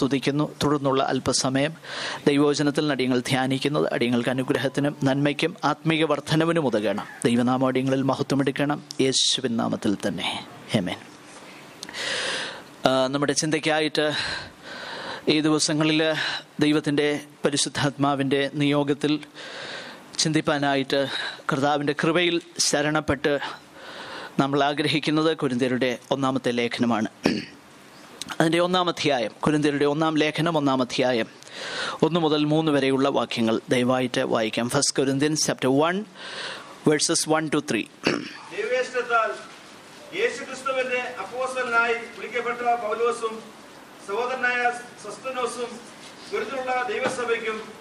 സ്തുതിക്കുന്നു തുടർന്നുള്ള അല്പസമയം ദൈവവചനത്തിൽ അടിയങ്ങൾ ധ്യാനിക്കുന്നത് അടിയങ്ങൾക്ക് അനുഗ്രഹത്തിനും നന്മയ്ക്കും ആത്മീയ വർധനവിനും ഉതകണം. ദൈവനാമ അടിയങ്ങളിൽ മഹത്വമെടുക്കണം യേശുവിൻ നാമത്തിൽ തന്നെ. ഹേമേൻ നമ്മുടെ ചിന്തയ്ക്കായിട്ട് ഈ ദിവസങ്ങളിൽ ദൈവത്തിന്റെ പരിശുദ്ധാത്മാവിന്റെ നിയോഗത്തിൽ ചിന്തിപ്പാനായിട്ട് കർത്താവിന്റെ കൃപയിൽ ശരണപ്പെട്ട് നമ്മൾ ആഗ്രഹിക്കുന്നത് കുരുന്തരുടെ ഒന്നാമത്തെ ലേഖനമാണ്. അതിന്റെ ഒന്നാം അധ്യായം കുരുന്തിരുടെ ഒന്നാം ലേഖനം ഒന്നാം അധ്യായം. ഒന്ന് മുതൽ മൂന്ന് വരെയുള്ള വാക്യങ്ങൾ ദയവായിട്ട് വായിക്കാം. First Corinthians chapter one verses one two three യേശുക്രിസ്തുവിന്റെ ദൈവസഭയ്ക്കും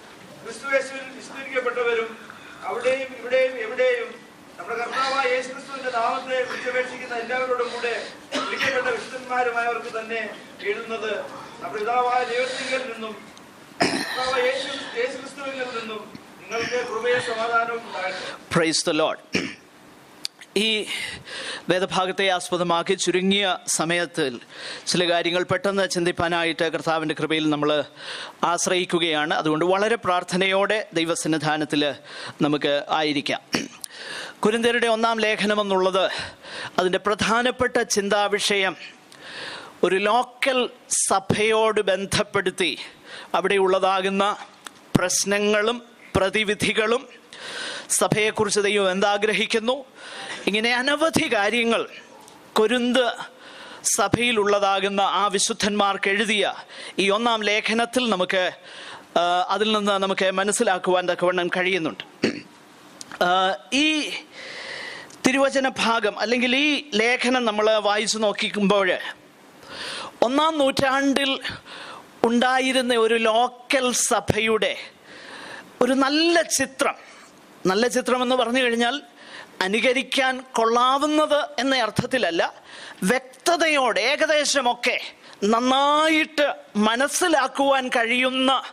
ക്രിസ്തുവേശുവിൽ വിസ്തരിക്കപ്പെട്ടവരും അവിടെയും ഇവിടെയും എവിടെയും നമ്മുടെ കർത്താവായ യേശുക്രിസ്തുവിന്റെ നാമത്തെ വിളിച്ചപേക്ഷിക്കുന്ന എല്ലാവരോടും കൂടെ വിളിക്കപ്പെട്ട വിശുദ്ധന്മാരുമായവർക്ക് തന്നെ എഴുതുന്നത് നമ്മുടെ പിതാവായ ദൈവത്തിങ്കിൽ നിന്നും യേശു യേശുക്രിസ്തുവിൽ നിന്നും നിങ്ങൾക്ക് ലോർഡ് ഈ വേദഭാഗത്തെ ആസ്പദമാക്കി ചുരുങ്ങിയ സമയത്തിൽ ചില കാര്യങ്ങൾ പെട്ടെന്ന് ചിന്തിപ്പാനായിട്ട് കർത്താവിന്റെ കൃപയിൽ നമ്മൾ ആശ്രയിക്കുകയാണ്. അതുകൊണ്ട് വളരെ പ്രാർത്ഥനയോടെ ദൈവസന്നിധാനത്തിൽ നമുക്ക് ആയിരിക്കാം. കുരിന്തിയരുടെ ഒന്നാം ലേഖനം എന്നുള്ളത് അതിന്റെ പ്രധാനപ്പെട്ട ചിന്താവിഷയം ഒരു ലോക്കൽ സഭയോട് ബന്ധപ്പെടുത്തി അവിടെയുള്ളതാകുന്ന പ്രശ്നങ്ങളും പ്രതിവിധികളും സഭയെക്കുറിച്ച് ദൈവം എന്താഗ്രഹിക്കുന്നു? ഇങ്ങനെ അനവധി കാര്യങ്ങൾ കൊരുന്ത് സഭയിലുള്ളതാകുന്ന ആ വിശുദ്ധന്മാർക്ക് എഴുതിയ ഈ ഒന്നാം ലേഖനത്തിൽ നമുക്ക് അതിൽ നിന്ന് നമുക്ക് മനസ്സിലാക്കുവാൻ തക്കവണ്ണം കഴിയുന്നുണ്ട്. ഈ തിരുവചന ഭാഗം അല്ലെങ്കിൽ ഈ ലേഖനം നമ്മൾ വായിച്ചു നോക്കിക്കുമ്പോൾ ഒന്നാം നൂറ്റാണ്ടിൽ ഉണ്ടായിരുന്ന ഒരു ലോക്കൽ സഭയുടെ ഒരു നല്ല ചിത്രം. നല്ല ചിത്രം എന്ന് പറഞ്ഞു കഴിഞ്ഞാൽ അനുകരിക്കാൻ കൊള്ളാവുന്നത് എന്ന അർത്ഥത്തിലല്ല വ്യക്തതയോടെ ഏകദേശമൊക്കെ നന്നായിട്ട് മനസ്സിലാക്കുവാൻ കഴിയുന്ന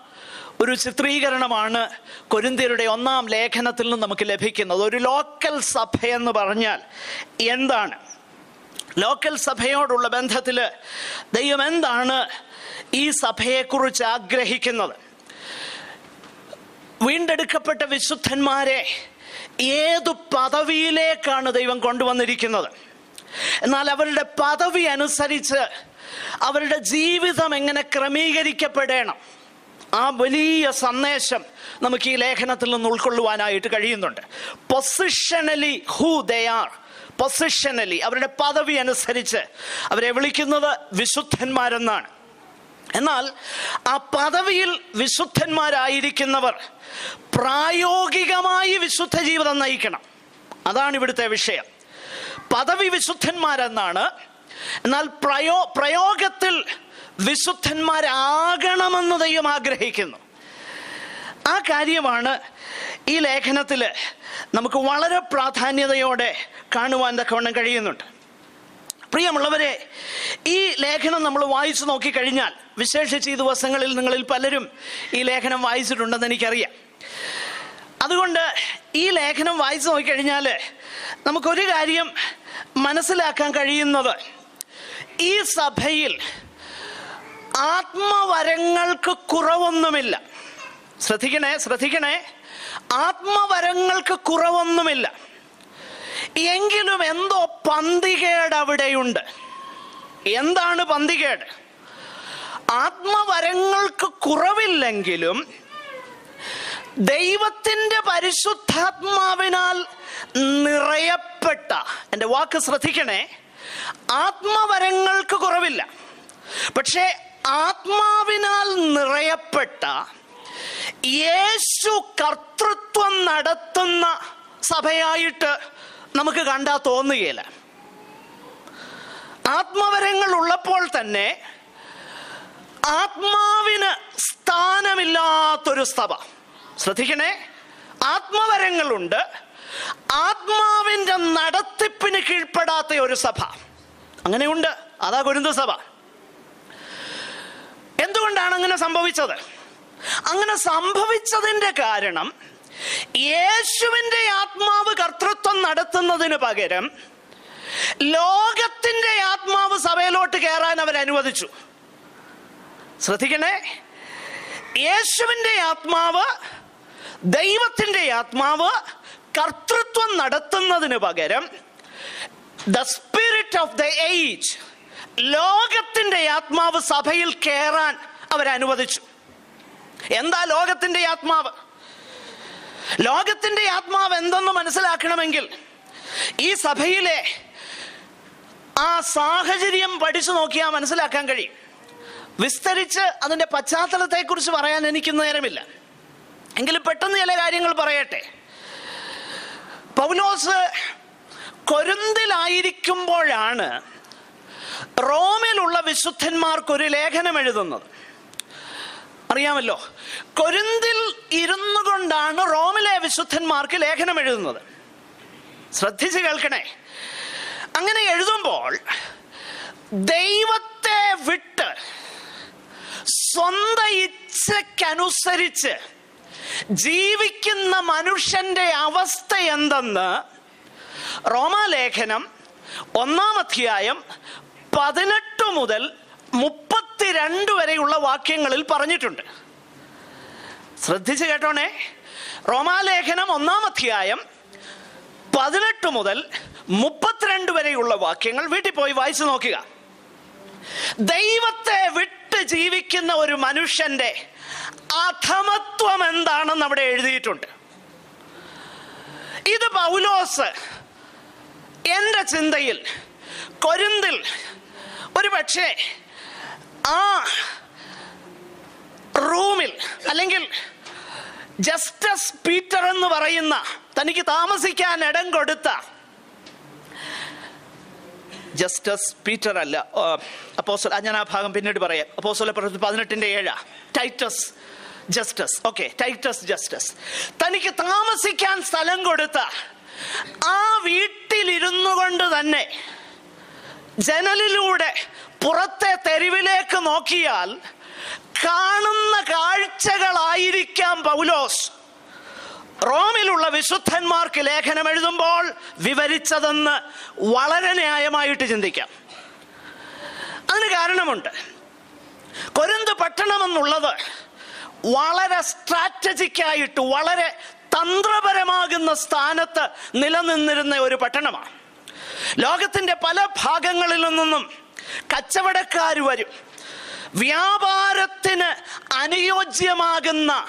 ഒരു ചിത്രീകരണമാണ് കൊരിന്തിയരുടെ ഒന്നാം ലേഖനത്തിൽ നിന്ന് നമുക്ക് ലഭിക്കുന്നത്. ഒരു ലോക്കൽ സഭ എന്ന് പറഞ്ഞാൽ എന്താണ്? ലോക്കൽ സഭയോടുള്ള ബന്ധത്തിൽ ദൈവം എന്താണ് ഈ സഭയെക്കുറിച്ച് ആഗ്രഹിക്കുന്നത്? വീണ്ടെടുക്കപ്പെട്ട വിശുദ്ധന്മാരെ ഏതു പദവിയിലേക്കാണ് ദൈവം കൊണ്ടുവന്നിരിക്കുന്നത്? എന്നാൽ അവരുടെ പദവി അനുസരിച്ച് അവരുടെ ജീവിതം എങ്ങനെ ക്രമീകരിക്കപ്പെടണം? ആ വലിയ സന്ദേശം നമുക്ക് ഈ ലേഖനത്തിൽ നിന്ന് ഉൾക്കൊള്ളുവാനായിട്ട് കഴിയുന്നുണ്ട്. Positionally who they are positionally അവരുടെ പദവി അനുസരിച്ച് അവരെ വിളിക്കുന്നത് വിശുദ്ധന്മാരെന്നാണ്. എന്നാൽ ആ പദവിയിൽ വിശുദ്ധന്മാരായിരിക്കുന്നവർ പ്രായോഗികമായി വിശുദ്ധ ജീവിതം നയിക്കണം. അതാണ് ഇവിടുത്തെ വിഷയം. പദവി വിശുദ്ധന്മാരെന്നാണ്. എന്നാൽ പ്രയോ പ്രയോഗത്തിൽ വിശുദ്ധന്മാരാകണമെന്ന് ദൈവം ആഗ്രഹിക്കുന്നു. ആ കാര്യമാണ് ഈ ലേഖനത്തിൽ നമുക്ക് വളരെ പ്രാധാന്യതയോടെ കാണുവാൻ തക്കവണ്ണം കഴിയുന്നുണ്ട്. പ്രിയമുള്ളവരെ ഈ ലേഖനം നമ്മൾ വായിച്ചു നോക്കിക്കഴിഞ്ഞാൽ വിശേഷിച്ച് ഈ ദിവസങ്ങളിൽ നിങ്ങളിൽ പലരും ഈ ലേഖനം വായിച്ചിട്ടുണ്ടെന്ന് എനിക്കറിയാം. അതുകൊണ്ട് ഈ ലേഖനം വായിച്ചു നോക്കിക്കഴിഞ്ഞാൽ നമുക്കൊരു കാര്യം മനസ്സിലാക്കാൻ കഴിയുന്നത്. ഈ സഭയിൽ ആത്മവരങ്ങൾക്ക് കുറവൊന്നുമില്ല. ശ്രദ്ധിക്കണേ ശ്രദ്ധിക്കണേ. ആത്മവരങ്ങൾക്ക് കുറവൊന്നുമില്ല. എങ്കിലും എന്തോ പന്തികേട് അവിടെയുണ്ട്. എന്താണ് പന്തികേട്? ആത്മവരങ്ങൾക്ക് കുറവില്ലെങ്കിലും ദൈവത്തിന്റെ പരിശുദ്ധാത്മാവിനാൽ നിറയപ്പെട്ട എന്റെ വാക്ക് ശ്രദ്ധിക്കണേ ആത്മവരങ്ങൾക്ക് കുറവില്ല. പക്ഷേ ആത്മാവിനാൽ നിറയപ്പെട്ട യേശു കർത്തൃത്വം നടത്തുന്ന സഭയായിട്ട് നമുക്ക് കണ്ടാൽ തോന്നുകയില്ല. ആത്മവരങ്ങൾ ഉള്ളപ്പോൾ തന്നെ ആത്മാവിന് സ്ഥാനമില്ലാത്തൊരു സഭ. ശ്രദ്ധിക്കണേ ആത്മവരങ്ങളുണ്ട് ആത്മാവിന്റെ നടത്തിപ്പിന് കീഴ്പ്പെടാത്ത ഒരു സഭ. അങ്ങനെയുണ്ട് അതാ കുരുന്ത സഭ. എന്തുകൊണ്ടാണ് അങ്ങനെ സംഭവിച്ചത്? അങ്ങനെ സംഭവിച്ചതിന്റെ കാരണം യേശുവിന്റെ ആത്മാവ് കർത്തൃത്വം നടത്തുന്നതിന് പകരം ലോകത്തിന്റെ ആത്മാവ് സഭയിലോട്ട് കയറാൻ അവർ അനുവദിച്ചു. ശ്രദ്ധിക്കണേ. യേശുവിന്റെ ആത്മാവ് ദൈവത്തിന്റെ ആത്മാവ് കർത്തൃത്വം നടത്തുന്നതിന് പകരം the spirit of the age ലോകത്തിന്റെ ആത്മാവ് സഭയിൽ കയറാൻ അവരനുവദിച്ചു. എന്താ ലോകത്തിന്റെ ആത്മാവ്? ലോകത്തിന്റെ ആത്മാവ് എന്തെന്ന് മനസ്സിലാക്കണമെങ്കിൽ ഈ സഭയിലെ ആ സാഹചര്യം പഠിച്ചു നോക്കിയാൽ മനസ്സിലാക്കാൻ കഴിയും. വിസ്തരിച്ച് അതിന്റെ പശ്ചാത്തലത്തെക്കുറിച്ച് പറയാൻ എനിക്ക് നേരമില്ല. എങ്കിലും പെട്ടെന്ന് ചില കാര്യങ്ങൾ പറയട്ടെ. പൗലോസ് കൊരുന്തിലായിരിക്കുമ്പോഴാണ് റോമിലുള്ള വിശുദ്ധന്മാർക്കൊരു ലേഖനം എഴുതുന്നത്. അറിയാമല്ലോ? കൊരിന്തിൽ ഇരുന്നു കൊണ്ടാണ് റോമിലെ വിശുദ്ധന്മാർക്ക് ലേഖനം എഴുതുന്നത്. ശ്രദ്ധിച്ച് കേൾക്കണേ. അങ്ങനെ എഴുതുമ്പോൾ ദൈവത്തെ വിട്ട് സ്വന്തം ഇച്ഛക്കനുസരിച്ച് ജീവിക്കുന്ന മനുഷ്യന്റെ അവസ്ഥ എന്തെന്ന് റോമാലേഖനം ഒന്നാം അധ്യായം പതിനെട്ട് മുതൽ മുപ്പത്തിരണ്ട് വരെയുള്ള വാക്യങ്ങളിൽ പറഞ്ഞിട്ടുണ്ട്. ശ്രദ്ധിച്ച് കേട്ടോണേ. റോമാലേഖനം ഒന്നാം അധ്യായം പതിനെട്ട് മുതൽ മുപ്പത്തിരണ്ട് വരെയുള്ള വാക്യങ്ങൾ വീട്ടിൽ പോയി വായിച്ചു നോക്കുക. ദൈവത്തെ വിട്ട് ജീവിക്കുന്ന ഒരു മനുഷ്യന്റെ അധമത്വം എന്താണെന്ന് അവിടെ എഴുതിയിട്ടുണ്ട്. ഇത് പൗലോസ് എന്റെ ചിന്തയിൽ കൊരിന്തിൽ ഒരു പക്ഷേ ആ റൂമിൽ അല്ലെങ്കിൽ ജസ്റ്റിസ് പീറ്റർ എന്ന് പറയുന്ന തനിക്ക് താമസിക്കാൻ ഇടം കൊടുത്ത ജസ്റ്റിസ് പീറ്റർ അല്ല അപ്പോസൽ ഞാൻ ആ ഭാഗം പിന്നീട് പറയാം. അപ്പോസല പതിനെട്ടിന്റെ ഏഴാ. Titus Justice. Okay Titus Justice. തനിക്ക് താമസിക്കാൻ സ്ഥലം കൊടുത്ത ആ വീട്ടിലിരുന്നു കൊണ്ട് തന്നെ ജനലിലൂടെ പുറത്തെ തെരുവിലേക്ക് നോക്കിയാൽ കാണുന്ന കാഴ്ചകളായിരിക്കാം പൗലോസ്. റോമിലുള്ള വിശുദ്ധന്മാർക്ക് ലേഖനം എഴുതുമ്പോൾ വിവരിച്ചതെന്ന് വളരെ ന്യായമായിട്ട് ചിന്തിക്കാം. അതിന് കാരണമുണ്ട്. കൊരിന്ത് പട്ടണമെന്നുള്ളത് വളരെ സ്ട്രാറ്റജിക്കായിട്ട് വളരെ തന്ത്രപരമാകുന്ന സ്ഥാനത്ത് നിലനിന്നിരുന്ന ഒരു പട്ടണമാണ്. ലോകത്തിന്റെ പല ഭാഗങ്ങളിൽ നിന്നും കച്ചവടക്കാർ വരും. വ്യാപാരത്തിന് അനുയോജ്യമാകുന്ന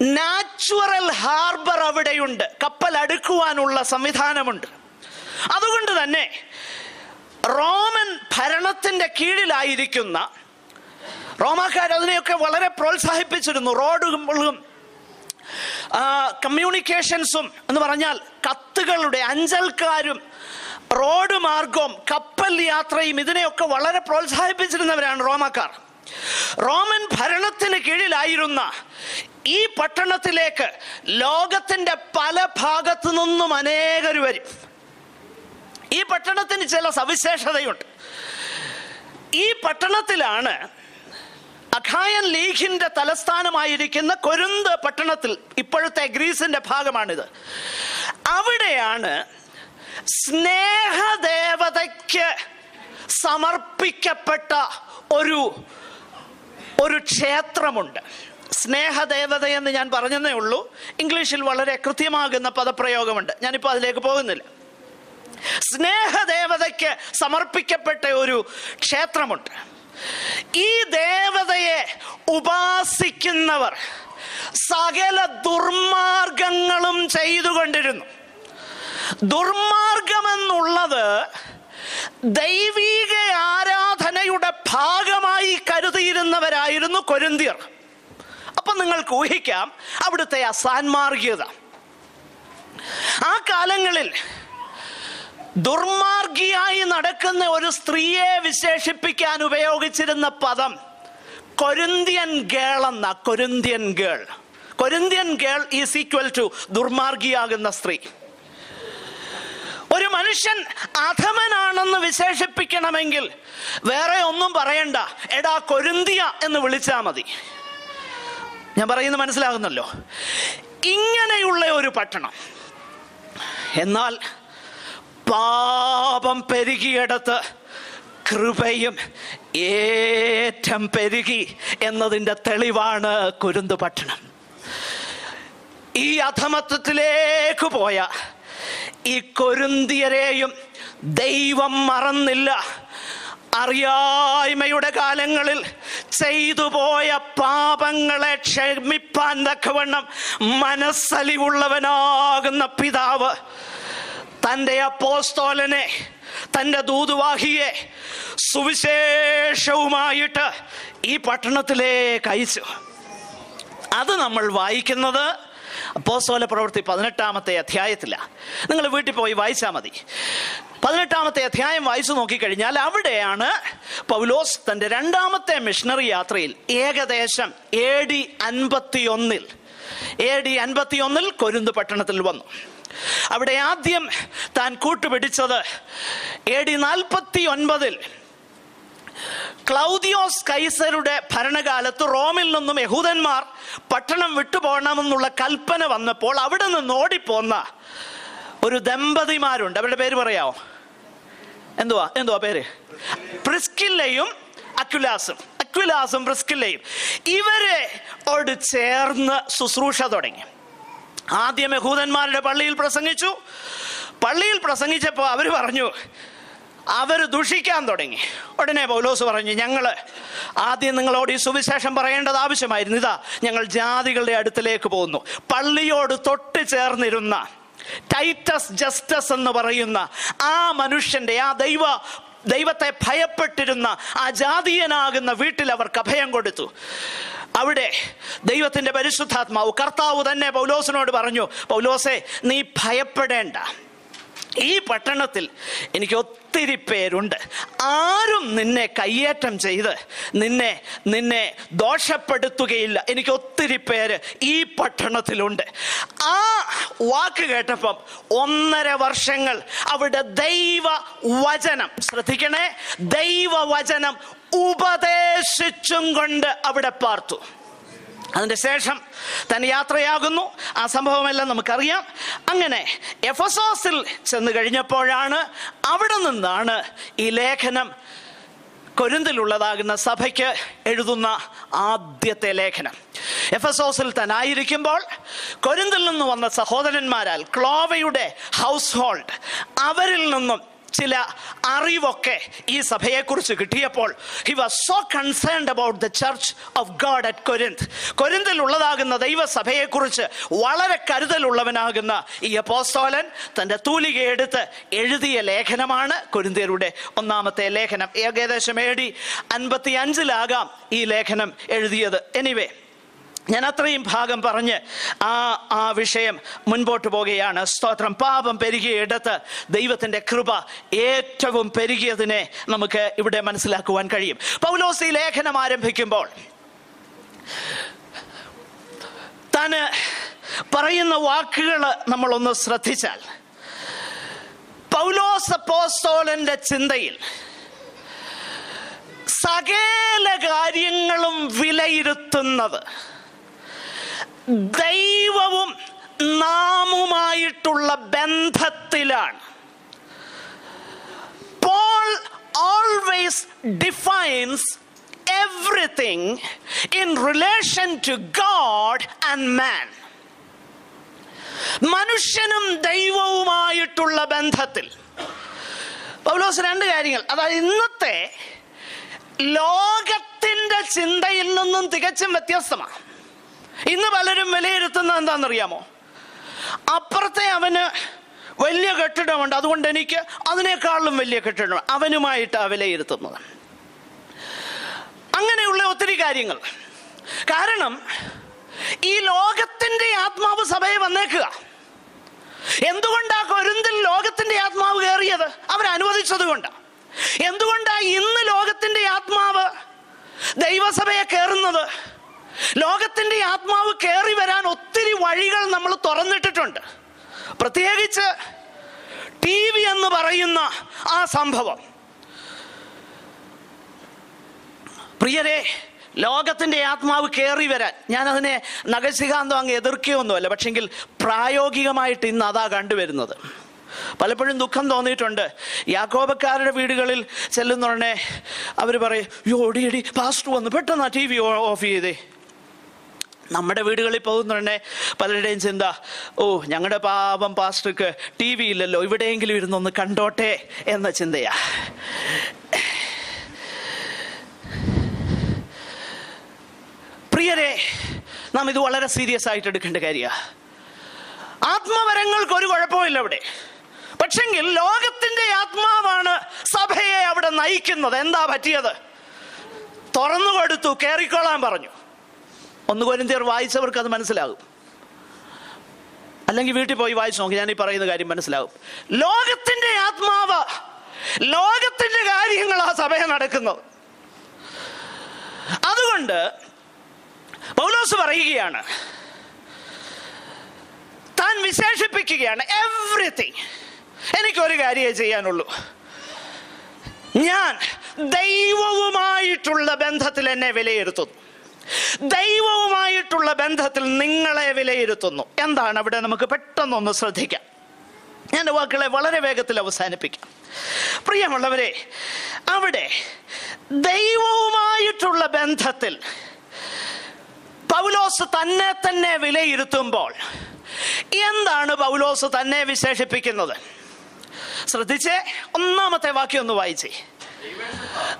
നാച്ചുറൽ ഹാർബർ അവിടെയുണ്ട്. കപ്പൽ അടുക്കുവാനുള്ള സംവിധാനമുണ്ട്. അതുകൊണ്ട് തന്നെ റോമൻ ഭരണത്തിന്റെ കീഴിലായിരിക്കുന്ന റോമാക്കാർ അതിനെയൊക്കെ വളരെ പ്രോത്സാഹിപ്പിച്ചിരുന്നു. റോഡുകളും കമ്മ്യൂണിക്കേഷൻസും എന്ന് പറഞ്ഞാൽ കത്തുകളുടെ അഞ്ചൽക്കാരും റോഡ് മാർഗവും കപ്പൽ യാത്രയും ഇതിനെയൊക്കെ വളരെ പ്രോത്സാഹിപ്പിച്ചിരുന്നവരാണ് റോമാക്കാർ. റോമൻ ഭരണത്തിന് കീഴിലായിരുന്ന ഈ പട്ടണത്തിലേക്ക് ലോകത്തിന്റെ പല ഭാഗത്തു നിന്നും അനേകർ വരും. ഈ പട്ടണത്തിന് ചില സവിശേഷതയുണ്ട്. ഈ പട്ടണത്തിലാണ് അഖായൻ ലീഗിന്റെ തലസ്ഥാനമായിരിക്കുന്ന കൊരുന്ത് പട്ടണത്തിൽ ഇപ്പോഴത്തെ ഗ്രീസിന്റെ ഭാഗമാണിത്. അവിടെയാണ് സ്നേഹദേവതയ്ക്ക് സമർപ്പിക്കപ്പെട്ട ഒരു ഒരു ക്ഷേത്രമുണ്ട്. സ്നേഹദേവത എന്ന് ഞാൻ പറഞ്ഞതേ ഉള്ളൂ. ഇംഗ്ലീഷിൽ വളരെ കൃത്യമാകുന്ന പദപ്രയോഗമുണ്ട്. ഞാനിപ്പോൾ അതിലേക്ക് പോകുന്നില്ല. സ്നേഹദേവതയ്ക്ക് സമർപ്പിക്കപ്പെട്ട ഒരു ക്ഷേത്രമുണ്ട്. ഈ ദേവതയെ ഉപാസിക്കുന്നവർ സകല ദുർമാർഗങ്ങളും ചെയ്തുകൊണ്ടിരുന്നു. ദുർമാർഗമെന്നുള്ളത് ദൈവീക ആരാധനയുടെ ഭാഗമായി കരുതിയിരുന്നവരായിരുന്നു കൊരിന്തിയർ. അപ്പൊ നിങ്ങൾക്ക് ഊഹിക്കാം അവിടുത്തെ അസാൻമാർഗീയത ആ കാലങ്ങളിൽ ദുർമാർഗിയായി നടക്കുന്ന ഒരു സ്ത്രീയെ വിശേഷിപ്പിക്കാൻ ഉപയോഗിച്ചിരുന്ന പദം കൊരിന്ത്യൻ ഗേൾ എന്ന Corinthian girl. Corinthian girl is equal to ദുർമാർഗിയാകുന്ന സ്ത്രീ. ഒരു മനുഷ്യൻ അധമനാണെന്ന് വിശേഷിപ്പിക്കണമെങ്കിൽ വേറെ ഒന്നും പറയണ്ട. എടാ കൊരുന്തിയ എന്ന് വിളിച്ചാൽ മതി. ഞാൻ പറയുന്നത് മനസ്സിലാകുന്നല്ലോ? ഇങ്ങനെയുള്ള ഒരു പട്ടണം. എന്നാൽ പാപം പെരുകിയെടുത്ത് കൃപയും ഏറ്റം പെരുകി എന്നതിന്റെ തെളിവാണ് കുരുന്ത് പട്ടണം. ഈ അധമത്വത്തിലേക്ക് പോയ ഈ കൊരുന്തിയരെയും ദൈവം മറന്നില്ല. അറിയായ്മയുടെ കാലങ്ങളിൽ ചെയ്തു പോയ പാപങ്ങളെ ക്ഷമിപ്പാൻ തക്കവണ്ണം മനസ്സലിവുള്ളവനാകുന്ന പിതാവ് തന്റെ അപ്പോസ്തോലനെ തന്റെ ദൂതുവാഹിയെ സുവിശേഷവുമായിട്ട് ഈ പട്ടണത്തിലേക്ക് അയച്ചു. അത് നമ്മൾ വായിക്കുന്നത് അപ്പോസ്തോല പ്രവൃത്തി പതിനെട്ടാമത്തെ അധ്യായത്തിലാണ് നിങ്ങൾ വീട്ടിൽ പോയി വായിച്ചാൽ മതി. പതിനെട്ടാമത്തെ അധ്യായം വായിച്ചു നോക്കിക്കഴിഞ്ഞാൽ അവിടെയാണ് പൗലോസ് തന്റെ രണ്ടാമത്തെ മിഷണറി യാത്രയിൽ ഏകദേശം എ ഡി അൻപത്തിയൊന്നിൽ എ ഡി അൻപത്തിയൊന്നിൽ കൊരുന്ത് പട്ടണത്തിൽ വന്നു. അവിടെ ആദ്യം താൻ കൂട്ടുപിടിച്ചത് എ ഡി നാൽപ്പത്തി ഒൻപതിൽ ക്ലൗദിയോസ് കൈസരുടെ ഭരണകാലത്ത് റോമിൽ നിന്നും യഹൂദന്മാർ പട്ടണം വിട്ടുപോകണമെന്നുള്ള കൽപ്പന വന്നപ്പോൾ അവിടെ നിന്ന് ഓടിപ്പോന്ന ഒരു ദമ്പതിമാരുണ്ട്. അവരുടെ പേര് പറയാമോ? എന്തുവാ? എന്തുവാ പേര്? പ്രിസ്കില്ലയും അക്വിലാസും. അക്വിലാസും പ്രിസ്കില്ലയും. ഇവരെ ഓട് ചേർന്ന് ശുശ്രൂഷ തുടങ്ങി. ആദ്യം യഹൂദന്മാരുടെ പള്ളിയിൽ പ്രസംഗിച്ചു. പള്ളിയിൽ പ്രസംഗിച്ചപ്പോൾ അവർ പറഞ്ഞു അവർ ദുഷിക്കാൻ തുടങ്ങി. ഉടനെ പൗലോസ് പറഞ്ഞു ഞങ്ങൾ ആദ്യം നിങ്ങളോട് ഈ സുവിശേഷം പറയേണ്ടത് ആവശ്യമായിരുന്നു. ഇതാ ഞങ്ങൾ ജാതികളുടെ അടുത്തിലേക്ക് പോകുന്നു. പള്ളിയോട് തൊട്ട് ചേർന്നിരുന്ന ടൈറ്റസ് ജസ്റ്റസ് എന്ന് പറയുന്ന ആ മനുഷ്യന്റെ ആ ദൈവ ദൈവത്തെ ഭയപ്പെട്ടിരുന്ന ആ ജാതീയനാകുന്ന വീട്ടിൽ അവർക്ക് അഭയം കൊടുത്തു. അവിടെ ദൈവത്തിന്റെ പരിശുദ്ധാത്മാവ് കർത്താവ് തന്നെ പൗലോസിനോട് പറഞ്ഞു പൗലോസെ നീ ഭയപ്പെടേണ്ട. ഈ പട്ടണത്തിൽ എനിക്ക് ഒത്തിരി പേരുണ്ട് ആരും നിന്നെ കയ്യേറ്റം ചെയ്ത് നിന്നെ നിന്നെ ദോഷപ്പെടുത്തുകയില്ല. എനിക്ക് ഒത്തിരി പേര് ഈ പട്ടണത്തിലുണ്ട്. ആ വാക്ക് കേട്ടപ്പം ഒന്നര വർഷങ്ങൾ അവിടെ ദൈവ വചനം ശ്രദ്ധിക്കണേ ദൈവ വചനം ഉപദേശിച്ചും കൊണ്ട് അവിടെ പാർത്തു. അതിന്റെ ശേഷം താൻ യാത്രയാകുന്നു. ആ സംഭവമെല്ലാം നമുക്കറിയാം. അങ്ങനെ എഫസോസിൽ ചെന്ന് കഴിഞ്ഞപ്പോഴാണ് അവിടെ നിന്നാണ് ഈ ലേഖനം കൊരുന്തിലുള്ളതാകുന്ന സഭയ്ക്ക് എഴുതുന്ന ആദ്യത്തെ ലേഖനം. എഫസോസിൽ തന്നായിരിക്കുമ്പോൾ കൊരുന്തിൽ നിന്ന് വന്ന സഹോദരന്മാരാൽ ക്ലോവയുടെ ഹൗസ് ഹോൾഡ് അവരിൽ നിന്നും ചില അറിവൊക്കെ ഈ സഭയെക്കുറിച്ച് കിട്ടിയപ്പോൾ he was so concerned about the church of God at Corinth കൊരിന്തിൽ ഉള്ളതാകുന്ന ദൈവസഭയെക്കുറിച്ച് വളരെ കരുതലുള്ളവനാകുന്ന ഈ അപ്പോസ്തോലൻ തന്റെ തൂലിക എടുത്ത് എഴുതിയ ലേഖനമാണ് കൊരിന്തിയരുടെ ഒന്നാമത്തെ ലേഖനം. ഏകദേശം ഡി അൻപത്തി അഞ്ചിലാകാം ഈ ലേഖനം എഴുതിയത്. എനിവേ ഞാൻ അത്രയും ഭാഗം പറഞ്ഞ് ആ ആ വിഷയം മുൻപോട്ട് പോവുകയാണ്. സ്തോത്രം. പാപം പെരുകിയിടത്ത് ദൈവത്തിന്റെ കൃപ ഏറ്റവും പെരുകിയതിനെ നമുക്ക് ഇവിടെ മനസ്സിലാക്കുവാൻ കഴിയും. പൗലോസി ലേഖനം ആരംഭിക്കുമ്പോൾ താന് പറയുന്ന വാക്കുകൾ നമ്മളൊന്ന് ശ്രദ്ധിച്ചാൽ പൗലോസ് അപ്പോസ്തോലന്റെ ചിന്തയിൽ സകല കാര്യങ്ങളും വിലയിരുത്തുന്നത് ദൈവവും നാമുമായിട്ടുള്ള ബന്ധത്തിലാണ്. Paul always defines everything in relation to God and man മനുഷ്യനും ദൈവവുമായിട്ടുള്ള ബന്ധത്തിൽ. പൗലോസ് രണ്ട് കാര്യങ്ങൾ. അതായത് ഇന്നത്തെ ലോകത്തിന്റെ ചിന്തയിൽ നിന്നും തികച്ചും വ്യത്യസ്തമാണ്. ഇന്ന് പലരും വിലയിരുത്തുന്നത് എന്താണെന്നറിയാമോ? അപ്പുറത്തെ അവന് വലിയ കെട്ടിടമുണ്ട്. അതുകൊണ്ട് എനിക്ക് അതിനേക്കാളും വലിയ കെട്ടിടം അവനുമായിട്ടാണ് വിലയിരുത്തുന്നത്. അങ്ങനെയുള്ള ഒത്തിരി കാര്യങ്ങൾ. കാരണം ഈ ലോകത്തിന്റെ ആത്മാവ് സഭയെ വന്നേക്കുക. എന്തുകൊണ്ടാ കൊരുന്തിൽ ലോകത്തിന്റെ ആത്മാവ് കയറിയത്? അവരനുവദിച്ചത് കൊണ്ടാണ് എന്തുകൊണ്ടാ ഇന്ന് ലോകത്തിന്റെ ആത്മാവ് ദൈവസഭയെ കയറുന്നത്? ലോകത്തിന്റെ ആത്മാവ് കയറി വരാൻ ഒത്തിരി വഴികൾ നമ്മൾ തുറന്നിട്ടിട്ടുണ്ട്. പ്രത്യേകിച്ച് ടി വി എന്ന് പറയുന്ന ആ സംഭവം. പ്രിയരെ ലോകത്തിന്റെ ആത്മാവ് കയറി വരാൻ. ഞാനതിനെ നഗശികാന്തം അങ്ങ് എതിർക്കുകയൊന്നുമല്ല പക്ഷെങ്കിൽ പ്രായോഗികമായിട്ട് ഇന്ന് അതാ കണ്ടുവരുന്നത്. പലപ്പോഴും ദുഃഖം തോന്നിയിട്ടുണ്ട്. യാക്കോബക്കാരുടെ വീടുകളിൽ ചെല്ലുന്നുടനെ അവർ പറയും യോ ഓടി വന്ന് പാസ്റ്റർ വന്നു പെട്ടെന്ന് ആ ടി വി ഓഫ് ചെയ്തേ. നമ്മുടെ വീടുകളിൽ പോകുന്നുടനെ പലരുടെയും ചിന്ത ഓ ഞങ്ങളുടെ പാപം പാസ്റ്റർക്ക് ടി വി ഇല്ലല്ലോ ഇവിടെയെങ്കിലും ഇരുന്നൊന്ന് കണ്ടോട്ടെ എന്ന ചിന്തയാ. പ്രിയരെ നാം ഇത് വളരെ സീരിയസ് ആയിട്ട് എടുക്കേണ്ട കാര്യമാണ് ആത്മവരങ്ങൾക്ക് ഒരു കുഴപ്പമില്ല അവിടെ. പക്ഷെങ്കിൽ ലോകത്തിന്റെ ആത്മാവാണ് സഭയെ അവിടെ നയിക്കുന്നത്. എന്താ പറ്റിയത്? തുറന്നു കൊടുത്തു കയറിക്കോളാൻ പറഞ്ഞു. ഒന്ന് വായിച്ചവർക്ക് അത് മനസ്സിലാകും. അല്ലെങ്കിൽ വീട്ടിൽ പോയി വായിച്ചു നോക്കി ഞാൻ ഈ പറയുന്ന കാര്യം മനസ്സിലാകും. ലോകത്തിന്റെ ആത്മാവ് ലോകത്തിന്റെ കാര്യങ്ങൾ ആ സഭയെ നടക്കുന്നു. അതുകൊണ്ട് പൗലോസ് പറയുകയാണ് താൻ വിശേഷിപ്പിക്കുകയാണ് എവ്രിതിങ് എനിക്കൊരു കാര്യമേ ചെയ്യാനുള്ളൂ. ഞാൻ ദൈവവുമായിട്ടുള്ള ബന്ധത്തിൽ എന്നെ വിലയിരുത്തുന്നു. ദൈവവുമായിട്ടുള്ള ബന്ധത്തിൽ നിങ്ങളെ വിലയിരുത്തുന്നു. എന്താണ്? അവിടെ നമുക്ക് പെട്ടെന്നൊന്ന് ശ്രദ്ധിക്കാം. ഞാൻ വാക്കുകളെ വളരെ വേഗത്തിൽ അവസാനിപ്പിക്കാം. പ്രിയമുള്ളവരെ അവിടെ ദൈവവുമായിട്ടുള്ള ബന്ധത്തിൽ പൗലോസ് തന്നെ തന്നെ വിലയിരുത്തുമ്പോൾ എന്താണ് പൗലോസ് തന്നെ വിശേഷിപ്പിക്കുന്നത്? ശ്രദ്ധിച്ചേ? ഒന്നാമത്തെ വാക്യം ഒന്ന് വായിച്ചേ.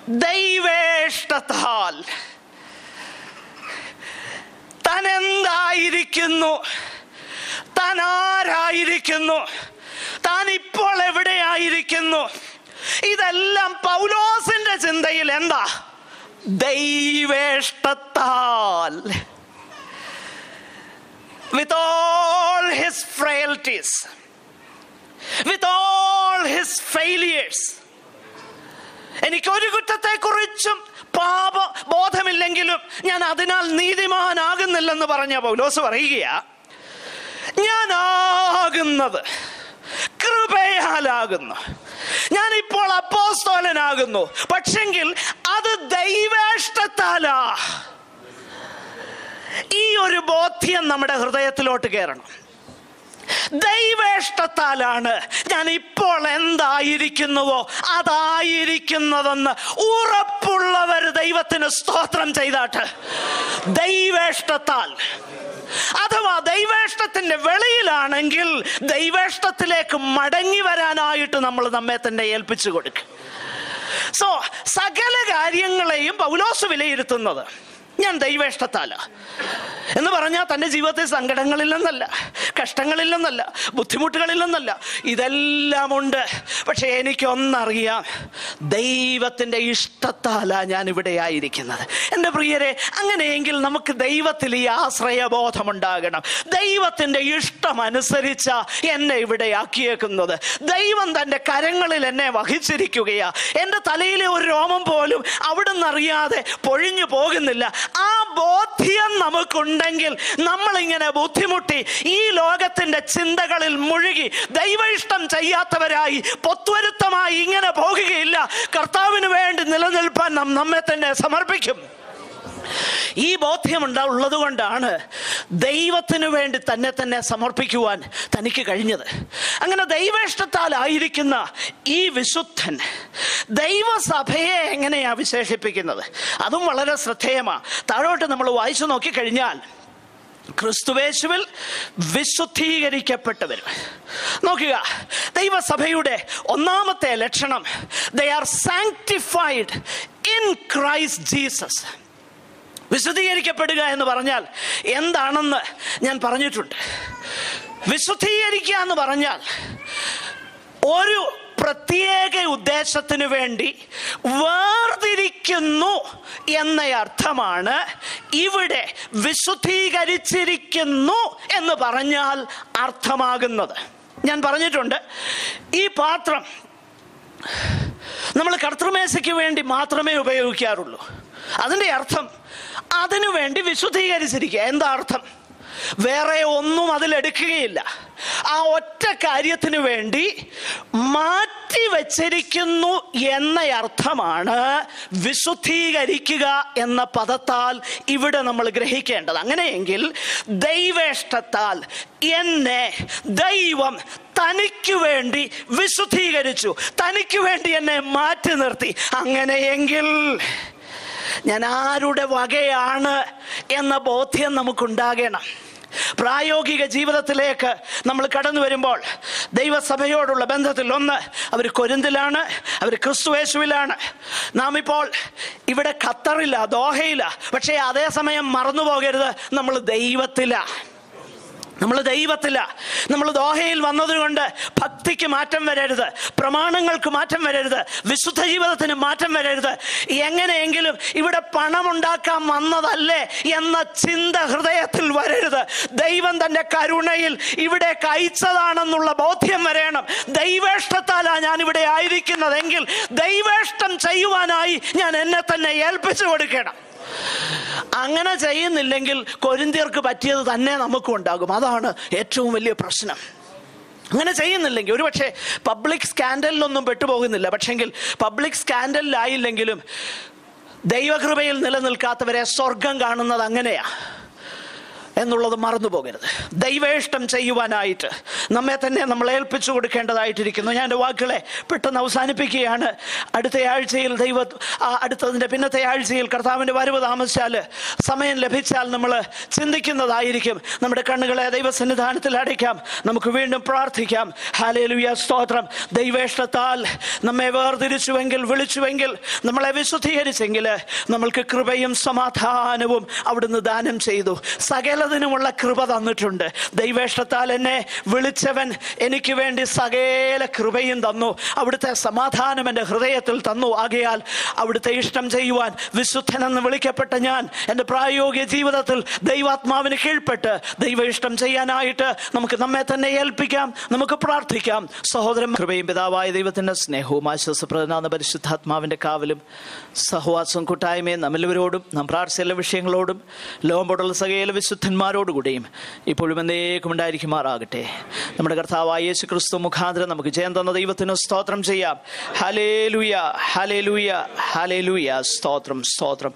ദൈവേഷ്ടത്താൽ താൻ എന്തായിരിക്കുന്നു താൻ ആരായിരിക്കുന്നു താൻ ഇപ്പോൾ എവിടെയായിരിക്കുന്നു? ഇതെല്ലാം പൗലോസിന്റെ ചിന്തയിൽ എന്താ? ദൈവേഷ്ടത്താൽ. With all his frailties, with all his failures. എനിക്കൊരു കുറ്റത്തെക്കുറിച്ചും പാപ ബോധമില്ലെങ്കിലും ഞാൻ അതിനാൽ നീതിമാനാകുന്നില്ലെന്ന് പറഞ്ഞ പൗലോസ് പറയുകയാ ഞാനാകുന്നത് കൃപയാലാകുന്നു. ഇപ്പോൾ അപ്പോസ്തോലനാകുന്നു. പക്ഷെങ്കിൽ അത് ദൈവേഷ്ടത്താലാ. ഈ ഒരു ബോധ്യം നമ്മുടെ ഹൃദയത്തിലോട്ട് കയറണം. ദൈവേഷ്ടത്താലാണ്. ഞാൻ ഇപ്പോൾ എന്തായിരിക്കുന്നുവോ അതായിരിക്കുന്നതെന്ന് ഉറപ്പുള്ളവർ ദൈവത്തിന് സ്തോത്രം ചെയ്താട്ട്. ദൈവേഷ്ടത്താൽ. അഥവാ ദൈവേഷ്ടത്തിന്റെ വെളിയിലാണെങ്കിൽ ദൈവേഷ്ടത്തിലേക്ക് മടങ്ങി വരാനായിട്ട് നമ്മൾ നമ്മെ തന്നെ ഏൽപ്പിച്ചു കൊടുക്കും. സോ സകല കാര്യങ്ങളെയും പൗലോസ് വിലയിരുത്തുന്നത്. ഞാൻ ദൈവേഷ്ടത്താല. എന്ന് പറഞ്ഞാൽ തന്റെ ജീവിതത്തിൽ സങ്കടങ്ങളില്ലെന്നല്ല കഷ്ടങ്ങളില്ലെന്നല്ല ബുദ്ധിമുട്ടുകളില്ലെന്നല്ല ഇതെല്ലാം ഉണ്ട് പക്ഷെ എനിക്കൊന്നറിയാം ദൈവത്തിന്റെ ഇഷ്ടത്താല ഞാൻ ഇവിടെ ആയിരിക്കുന്നത് എന്റെ പ്രിയരെ അങ്ങനെയെങ്കിൽ നമുക്ക് ദൈവത്തിൽ ഈ ആശ്രയബോധമുണ്ടാകണം. ദൈവത്തിന്റെ ഇഷ്ടമനുസരിച്ച എന്നെ ഇവിടെ ആക്കിയേക്കുന്നത് ദൈവം തന്റെ കരങ്ങളിൽ എന്നെ വഹിച്ചിരിക്കുകയാണ് എന്റെ തലയിലെ ഒരു രോമം പോലും അവിടുന്ന് അറിയാതെ പൊഴിഞ്ഞു പോകുന്നില്ല. ആ ബോധ്യം നമുക്കുണ്ടെങ്കിൽ നമ്മളിങ്ങനെ ബുദ്ധിമുട്ടി ഈ ലോകത്തിന്റെ ചിന്തകളിൽ മുഴുകി ദൈവ ഇഷ്ടം ചെയ്യാത്തവരായി പൊത്വരുത്തമായി ഇങ്ങനെ പോകുകയില്ല. കർത്താവിന് വേണ്ടി നിലനിൽപ്പാൻ നാം നമ്മെ തന്നെ സമർപ്പിക്കും. ഈ ബോധ്യം ഉള്ളത് കൊണ്ടാണ് ദൈവത്തിന് വേണ്ടി തന്നെ തന്നെ സമർപ്പിക്കുവാൻ തനിക്ക് കഴിഞ്ഞത്. അങ്ങനെ ദൈവേഷ്ടത്താലായിരിക്കുന്ന ഈ വിശുദ്ധൻ ദൈവസഭയെ എങ്ങനെയാണ് വിശേഷിപ്പിക്കുന്നത്? അതും വളരെ ശ്രദ്ധേയമാണ് താഴോട്ട് നമ്മൾ വായിച്ചു നോക്കിക്കഴിഞ്ഞാൽ ക്രിസ്തുവേശുവിൽ വിശുദ്ധീകരിക്കപ്പെട്ടവർ നോക്കുക ദൈവസഭയുടെ ഒന്നാമത്തെ ലക്ഷണം they are sanctified in Christ Jesus വിശുദ്ധീകരിക്കപ്പെടുക എന്ന് പറഞ്ഞാൽ എന്താണെന്ന് ഞാൻ പറഞ്ഞിട്ടുണ്ട്. വിശുദ്ധീകരിക്കുക എന്ന് പറഞ്ഞാൽ ഒരു പ്രത്യേക ഉദ്ദേശത്തിന് വേണ്ടി വേർതിരിക്കുന്നു എന്ന അർത്ഥമാണ് ഇവിടെ വിശുദ്ധീകരിച്ചിരിക്കുന്നു എന്ന് പറഞ്ഞാൽ അർത്ഥമാകുന്നത്. ഞാൻ പറഞ്ഞിട്ടുണ്ട് ഈ പാത്രം നമ്മൾ കർത്തൃമേശയ്ക്ക് വേണ്ടി മാത്രമേ ഉപയോഗിക്കാറുള്ളൂ. അതിന്റെ അർത്ഥം അതിനു വേണ്ടി വിശുദ്ധീകരിച്ചിരിക്കുക. എന്താ അർത്ഥം? വേറെ ഒന്നും അതിലെടുക്കുകയില്ല ആ ഒറ്റ കാര്യത്തിന് വേണ്ടി മാറ്റി വച്ചിരിക്കുന്നു എന്ന അർത്ഥമാണ് വിശുദ്ധീകരിക്കുക എന്ന പദത്താൽ ഇവിടെ നമ്മൾ ഗ്രഹിക്കേണ്ടത്. അങ്ങനെയെങ്കിൽ ദൈവേഷ്ടത്താൽ എന്നെ ദൈവം തനിക്ക് വേണ്ടി വിശുദ്ധീകരിച്ചു. തനിക്ക് വേണ്ടി എന്നെ മാറ്റി നിർത്തി. അങ്ങനെയെങ്കിൽ ഞാൻ ആരുടെ വകയാണ് എന്ന ബോധ്യം നമുക്കുണ്ടാകണം. പ്രായോഗിക ജീവിതത്തിലേക്ക് നമ്മൾ കടന്നു വരുമ്പോൾ ദൈവസഭയോടുള്ള ബന്ധത്തിൽ ഒന്ന് അവർ കൊരിന്തിലാണ് അവർ ക്രിസ്തുവേശുവിലാണ് നാം ഇപ്പോൾ ഇവിടെ ഖത്തറില്ല ദോഹയില്ല. പക്ഷേ അതേസമയം മറന്നു പോകരുത് നമ്മൾ ദൈവത്തിലാണ് നമ്മൾ ദൈവത്തില്ല നമ്മൾ ദോഹയിൽ വന്നതുകൊണ്ട് ഭക്തിക്ക് മാറ്റം വരരുത്. പ്രമാണങ്ങൾക്ക് മാറ്റം വരരുത്. വിശുദ്ധ ജീവിതത്തിന് മാറ്റം വരരുത്. എങ്ങനെയെങ്കിലും ഇവിടെ പണമുണ്ടാക്കാൻ വന്നതല്ലേ എന്ന ചിന്ത ഹൃദയത്തിൽ വരരുത്. ദൈവം തന്റെ കരുണയിൽ ഇവിടെ കഴിച്ചതാണെന്നുള്ള ബോധ്യം വരണം. ദൈവേഷ്ടത്താലാണ് ഞാൻ ഇവിടെ ആയിരിക്കുന്നതെങ്കിൽ ദൈവേഷ്ടം ചെയ്യുവാനായി ഞാൻ എന്നെ തന്നെ ഏൽപ്പിച്ചു കൊടുക്കണം. അങ്ങനെ ചെയ്യുന്നില്ലെങ്കിൽ കൊരിന്തിയർക്ക് പറ്റിയത് തന്നെ നമുക്കും ഉണ്ടാകും. അതാണ് ഏറ്റവും വലിയ പ്രശ്നം. അങ്ങനെ ചെയ്യുന്നില്ലെങ്കിൽ ഒരുപക്ഷെ പബ്ലിക് സ്കാൻഡലിലൊന്നും പെട്ടുപോകുന്നില്ല. പക്ഷെങ്കിൽ പബ്ലിക് സ്കാൻഡലിലായില്ലെങ്കിലും ദൈവകൃപയിൽ നിലനിൽക്കാത്തവരെ സ്വർഗം കാണുന്നത് അങ്ങനെയാ. എന്നുള്ളത് മറന്നു പോകരുത് ദൈവേഷ്ടം ചെയ്യുവാനായിട്ട് നമ്മെ തന്നെ നമ്മൾ ഏൽപ്പിച്ചു കൊടുക്കേണ്ടതായിട്ടിരിക്കുന്നു. ഞാൻ എന്റെ വാക്കുകളെ പെട്ടെന്ന് അവസാനിപ്പിക്കുകയാണ്. അടുത്ത ആഴ്ചയിൽ ദൈവ അടുത്തതിന്റെ പിന്നത്തെ ആഴ്ചയിൽ കർത്താവിന്റെ വരവ് താമസിച്ചാൽ സമയം ലഭിച്ചാൽ നമ്മൾ ചിന്തിക്കുന്നതായിരിക്കും. നമ്മുടെ കണ്ണുകളെ ദൈവസന്നിധാനത്തിൽ അടയ്ക്കാം. നമുക്ക് വീണ്ടും പ്രാർത്ഥിക്കാം. ഹാലേലുയ സ്തോത്രം. ദൈവേഷ്ടത്താൽ നമ്മെ വേർതിരിച്ചുവെങ്കിൽ വിളിച്ചുവെങ്കിൽ നമ്മളെ വിശുദ്ധീകരിച്ചെങ്കിൽ നമ്മൾക്ക് കൃപയും സമാധാനവും അവിടുന്ന് ദാനം ചെയ്തു. സകലതിനുമുള്ള കൃപ തന്നിട്ടുണ്ട്. ദൈവേഷ്ടത്താൽ എന്നെ വിളിച്ചവൻ എനിക്ക് വേണ്ടി സകേല കൃപയും തന്നു. അവിടുത്തെ സമാധാനം എന്റെ ഹൃദയത്തിൽ തന്നു. ആകയാൽ അവിടുത്തെ ഇഷ്ടം ചെയ്യുവാൻ വിശുദ്ധൻ എന്ന് വിളിക്കപ്പെട്ട ഞാൻ എന്റെ പ്രായോഗിക ജീവിതത്തിൽ ദൈവാത്മാവിന് കീഴ്പ്പെട്ട് ദൈവ ഇഷ്ടം ചെയ്യാനായിട്ട് നമുക്ക് നമ്മെ തന്നെ ഏൽപ്പിക്കാം. നമുക്ക് പ്രാർത്ഥിക്കാം. സഹോദരൻ കൃപയും പിതാവായ ദൈവത്തിന്റെ സ്നേഹവും ആശ്വാസപ്രദനാകുന്ന പരിശുദ്ധാത്മാവിന്റെ കാവലും സഹവാസവും കൂട്ടായ്മയും നമ്മളിവരോടും നാം പ്രാർത്ഥിച്ച വിഷയങ്ങളോടും ലോകമ്പോടുള്ള സകല വിശുദ്ധന്മാരോടുകൂടിയും ഇപ്പോഴും എന്തേക്കും ഉണ്ടായിരിക്കുമാറാകട്ടെ നമ്മുടെ കർത്താവായ യേശു ക്രിസ്തു മുഖാന്തരം നമുക്ക് ജയം തന്ന ദൈവത്തിന് സ്തോത്രം ചെയ്യാം. ഹലേ ലുയ ഹലേ ലുയ ഹലേ ലുയ സ്തോത്രം സ്തോത്രം.